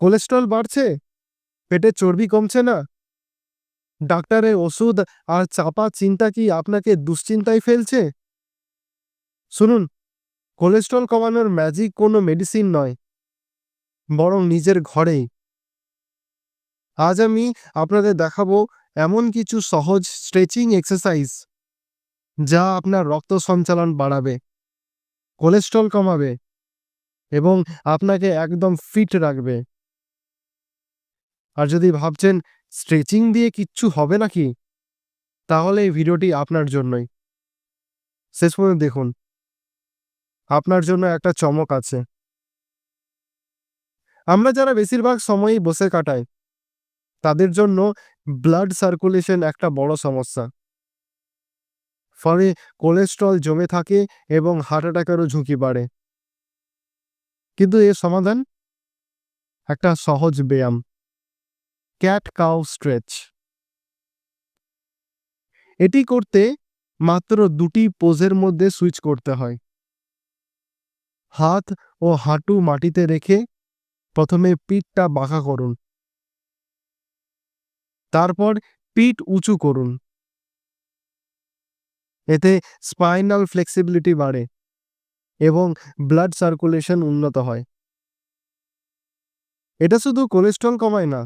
Cholesterol বাড়ছে? পেটের চর্বি কমছে না? ডাক্তারের ওষুধ আর চাপা চিন্তা কি আপনাকে দুশ্চিন্তায় ফেলছে? শুনুন, কোলেস্ট্রল কমানোর ম্যাজিক কোনো মেডিসিন নয়, বরং নিজের ঘরেই। আজ আমি আপনাদের দেখাবো এমন কিছু সহজ স্ট্রেচিং এক্সারসাইজ যা আপনার রক্ত সঞ্চালন বাড়াবে, কোলেস্ট্রল কমাবে এবং আপনাকে একদম ফিট রাখবে। আর যদি ভাবছেন স্ট্রেচিং দিয়ে কিচ্ছু হবে নাকি, তাহলে এই ভিডিওটি আপনার জন্যই। শেষ পর্যন্ত দেখুন। আপনার জন্য একটা চমক আছে। আমরা যারা বেশিরভাগ সময়ই বসে কাটাই, তাদের জন্য ব্লাড সার্কুলেশন একটা বড় সমস্যা। ফলে কোলেস্ট্রল জমে থাকে এবং হার্ট অ্যাটাকেরও ঝুঁকি বাড়ে। কিন্তু এর সমাধান? একটা সহজ ব্যায়াম। Cat cow stretch. এটি করতে মাত্র দুটি পোজের মধ্যে সুইচ করতে হয়। হাত ও হাঁটু মাটিতে রেখে প্রথমে পিঠটা বাঁকা করুন। তারপর পিঠ উঁচু করুন। এতে স্পাইনাল ফ্লেক্সিবিলিটি বাড়ে এবং ব্লাড সার্কুলেশন উন্নত হয়। এটা শুধু কোলেস্ট্রল কমায় না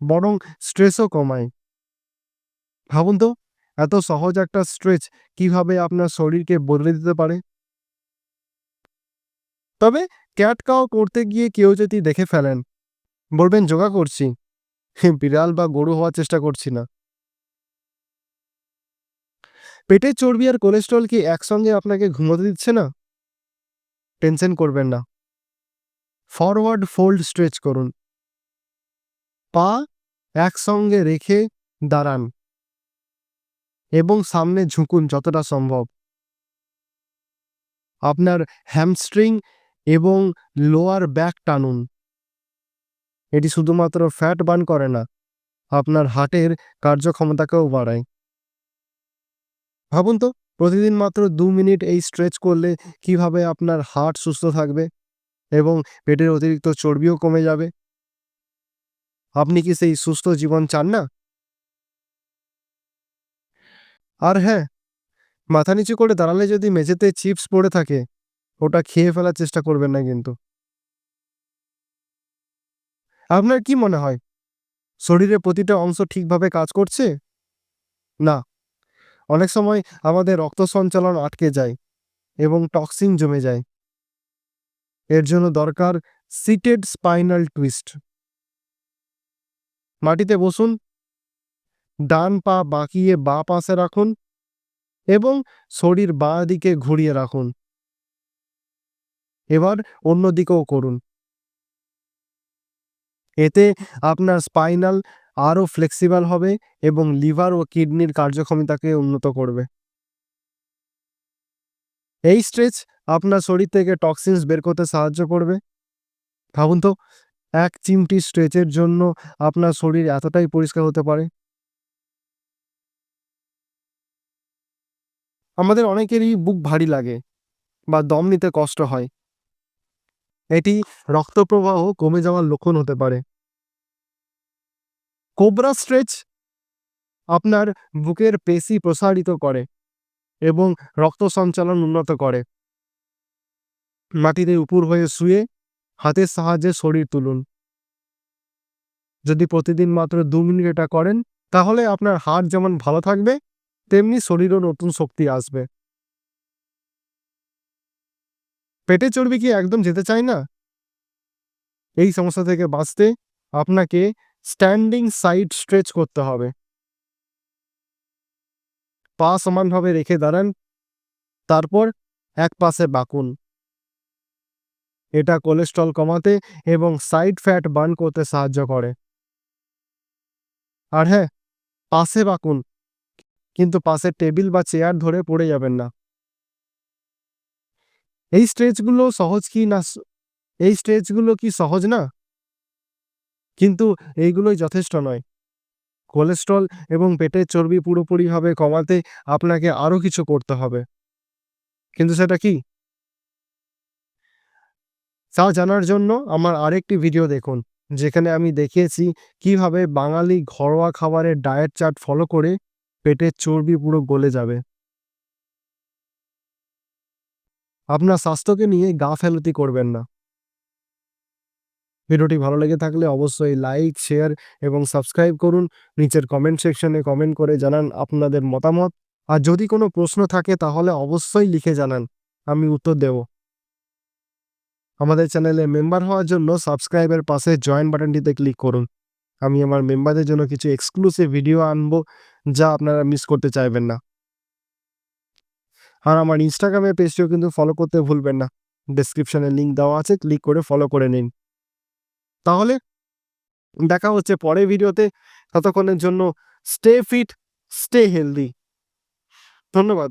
বরং স্ট্রেসও কমায়। ভাবুন তো, এত সহজ একটা স্ট্রেচ কীভাবে আপনার শরীরকে বদলে দিতে পারে? তবে ক্যাট কাও করতে গিয়ে কেউ যদি দেখে ফেলেন, বলবেন, যোগা করছি। বিড়াল বা গরু হওয়ার চেষ্টা করছি না। পেটের চর্বি আর কোলেস্ট্রল কি একসঙ্গে আপনাকে ঘুমোতে দিচ্ছে না? টেনশন করবেন না। ফরওয়ার্ড ফোল্ড স্ট্রেচ করুন। পা একসঙ্গে রেখে দাঁড়ান এবং সামনে ঝুঁকুন যতটা সম্ভব। আপনার হ্যামস্ট্রিং এবং লোয়ার ব্যাক টানুন। এটি শুধুমাত্র ফ্যাট বার্ন করে না, আপনার হার্টের কার্যক্ষমতাকেও বাড়ায়। ভাবুন তো, প্রতিদিন মাত্র দু মিনিট এই স্ট্রেচ করলে কীভাবে আপনার হার্ট সুস্থ থাকবে এবং পেটের অতিরিক্ত চর্বিও কমে যাবে? আপনি কি সেই সুস্থ জীবন চান না? আর হ্যাঁ মাথা নিচু করে দাঁড়ালে যদি মেঝেতে চিপস পড়ে থাকে, ওটা খেয়ে ফেলার চেষ্টা করবেন না কিন্তু। আপনার কি মনে হয়, শরীরের প্রতিটা অংশ ঠিকভাবে কাজ করছে? না। অনেক সময় আমাদের রক্ত সঞ্চালন আটকে যায় এবং টক্সিন জমে যায়। এর জন্য দরকার সিটেড স্পাইনাল টুইস্ট। মাটিতে বসুন, ডান পা বাঁকিয়ে বা পাশে রাখুন এবং শরীর বাঁ দিকে ঘুরিয়ে রাখুন। এবার অন্য দিকেও করুন। এতে আপনার স্পাইনাল আরও ফ্লেক্সিবল হবে এবং লিভার ও কিডনির কার্যক্ষমতাকে উন্নত করবে। এই স্ট্রেচ আপনার শরীর থেকে টক্সিনস বের করতে সাহায্য করবে। ভাবুন তো এক চিমটি স্ট্রেচের জন্য আপনার শরীর এতটাই পরিষ্কার হতে পারে? আমাদের অনেকেরই বুক ভারী লাগে বা দম নিতে কষ্ট হয়। এটি রক্ত প্রবাহ কমে যাওয়ার লক্ষণ হতে পারে। কোবরা স্ট্রেচ আপনার বুকের পেশি প্রসারিত করে এবং রক্ত সঞ্চালন উন্নত করে। মাটিতে উপর হয়ে শুয়ে হাতের সাহায্যে শরীর তুলুন। যদি প্রতিদিন মাত্র দু মিনিট এটা করেন, তাহলে আপনার হার্ট যেমন ভালো থাকবে, তেমনি শরীরও নতুন শক্তি আসবে। পেটে চর্বি কি একদম যেতে চায় না? এই সমস্যা থেকে বাঁচতে আপনাকে স্ট্যান্ডিং সাইড স্ট্রেচ করতে হবে। পা সমানভাবে রেখে দাঁড়ান, তারপর এক পাশে বাকুন। এটা কোলেস্ট্রল কমাতে এবং সাইড ফ্যাট বার্ন করতে সাহায্য করে। আর হ্যাঁ পাশে বাকুন, কিন্তু পাশে টেবিল বা চেয়ার ধরে পড়ে যাবেন না। এই স্ট্রেচগুলো সহজ কি না এই স্ট্রেচগুলো কি সহজ না? কিন্তু এইগুলোই যথেষ্ট নয়। কোলেস্ট্রল এবং পেটের চর্বি পুরোপুরিভাবে কমাতে আপনাকে আরও কিছু করতে হবে। কিন্তু সেটা কি? তা জানার জন্য আমার আরেকটি ভিডিও দেখুন, যেখানে আমি দেখিয়েছি কীভাবে বাঙালি ঘরোয়া খাবারের ডায়েট চার্ট ফলো করে পেটের চর্বি পুরো গলে যাবে। আপনার স্বাস্থ্যকে নিয়ে গা ফেলতি করবেন না। ভিডিওটি ভালো লেগে থাকলে অবশ্যই লাইক শেয়ার এবং সাবস্ক্রাইব করুন। নিচের কমেন্ট সেকশনে কমেন্ট করে জানান আপনাদের মতামত। আর যদি কোনো প্রশ্ন থাকে তাহলে অবশ্যই লিখে জানান, আমি উত্তর দেব। আমাদের চ্যানেলে মেম্বার হওয়ার জন্য সাবস্ক্রাইবের পাশে জয়েন বাটনটিতে ক্লিক করুন। আমি আমার মেম্বারদের জন্য কিছু এক্সক্লুসিভ ভিডিও আনব, যা আপনারা মিস করতে চাইবেন না। আর আমার ইনস্টাগ্রামের পেজটিও কিন্তু ফলো করতে ভুলবেন না। ডেসক্রিপশনে লিঙ্ক দেওয়া আছে ক্লিক করে ফলো করে নিন। তাহলে দেখা হচ্ছে পরের ভিডিওতে ততক্ষণের জন্য স্টে ফিট স্টে হেলদি ধন্যবাদ।